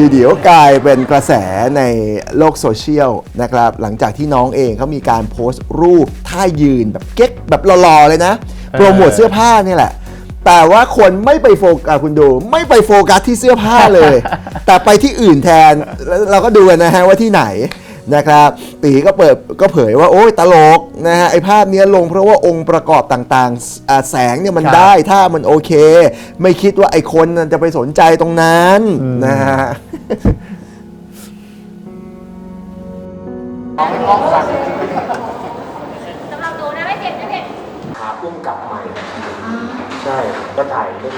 เดี๋ยวๆกลายเป็นกระแสในโลกโซเชียลนะครับ หลังจากที่น้องเองเขามีการโพสต์รูปท่ายืนแบบเก๊กแบบหล่อๆเลยนะ โปรโมทเสื้อผ้านี่แหละ แต่ว่าคนไม่ไปโฟกัสคุณดู ไม่ไปโฟกัสที่เสื้อผ้าเลย แต่ไปที่อื่นแทนแล้วเราก็ดูกันนะฮะว่าที่ไหนนะครับตีก็เปิดก็เผยว่าโอ้ยตลกนะฮะไอภาพเนี้ยลงเพราะว่าองค์ประกอบต่างๆอ่าแสงเนี่ยมันครับได้ถ้ามันโอเค ไม่คิดว่าไอคนนั้นจะไปสนใจตรงนั้นนะฮะ สำหรับหนูนะไม่เผ็ดไม่เผ็ดหาพุ่มกลับใหม่ ใช่ ก็ถ่ายเรื่อง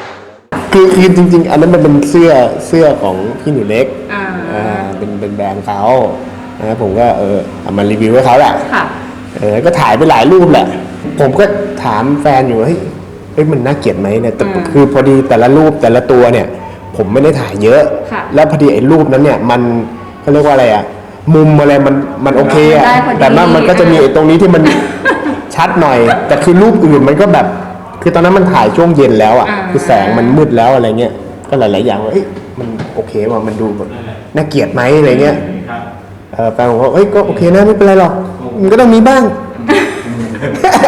คือคือจริง ๆ อันนั้นมันเป็นเสื้อเสื้อของพี่หนูเล็กอ่า อ่าเป็นเป็นแบรนด์เขานะผมก็เออเอามารีวิวให้เขาแหละ ค่ะ เออก็ถ่ายไปหลายรูปแหละ ผมก็ถามแฟนอยู่ว่าเฮ้ยเฮ้ยมันน่าเกลียดไหมเนี่ยแต่อืม คือพอดีแต่ละรูปแต่ละตัวเนี่ย ผมไม่ได้ถ่ายเยอะ ค่ะแล้วพอดีไอ้รูปนั้นเนี่ยมันเขาเรียกว่าอะไรอะมุมอะไรมันมันโอเคอะได้พอดีแต่ว่ามันก็จะมีไอ้ตรงนี้ที่มัน ชัดหน่อย แต่คือรูปอื่นมันก็แบบ คือตอนนั้นมันถ่ายช่วงเย็นแล้วอะอ่า คือแสงมันมืดแล้วอะไรเงี้ยก็หลาย ๆ อย่างว่าเอ้ยมันโอเคว่ะมันดูแบบน่าเกลียดไหมอะไรเงี้ยเออแฟนผมก็เอ้ยก็โอเคนะไม่เป็นไรหรอกมันก็ต้องมีบ้าง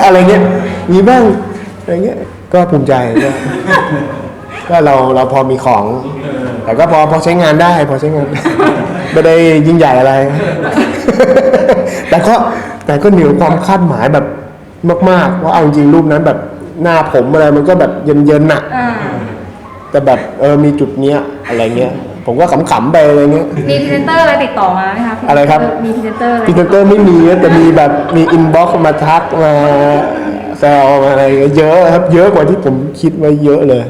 อะไรเงี้ยมีบ้างอะไรเงี้ยก็ภูมิใจก็ ก็เราเราพอมีของ แต่ก็พอพอใช้งานได้ พอใช้งาน ไม่ได้ยิ่งใหญ่อะไร แต่ก็แต่ก็เหนือความคาดหมายแบบมากๆว่าเอาจริงรูปนั้นแบบหน้าผมอะไรมันก็แบบเย็นๆน่ะอ่าแต่แบบเออมีจุดเนี้ยอะไรเงี้ยผมก็ขำๆไปอะไรเงี้ย มีพรีเซนเตอร์อะไรติดต่อมาไหมคะอะไรครับ มีพรีเซนเตอร์อะไรพีเตอร์ไม่มีนะแต่มีแบบมีอินบ็อกซ์มาทักมาแซวมาอะไรเงี้ยเยอะครับ เยอะกว่าที่ผมคิดไว้เยอะเลย